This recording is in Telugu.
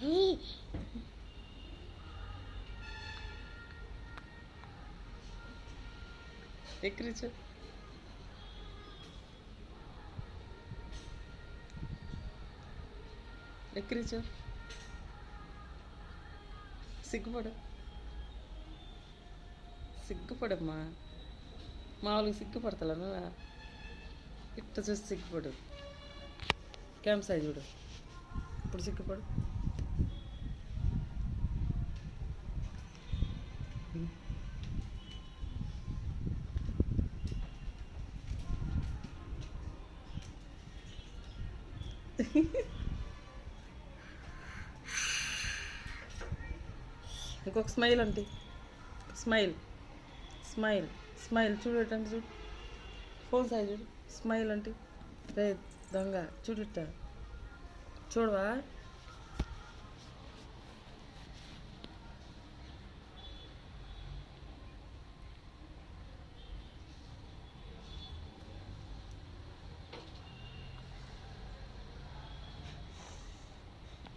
hey. देख रही देख रही पड़ो సిగ్గుపడమ్మా. మామూలుగా సిగ్గుపడతలను ఇట్ట చూసి సిగ్గుపడు. క్యాంప్ సైజ్ చూడు. ఇప్పుడు సిగ్గుపడు. ఇంకొక స్మైల్ అండి స్మైల్. స్మైల్. స్మైల్ చూడటంటే చూడు ఫోన్ సైజ్. చూడు స్మైల్ అంటే రే దొంగ చూడుట చూడవా?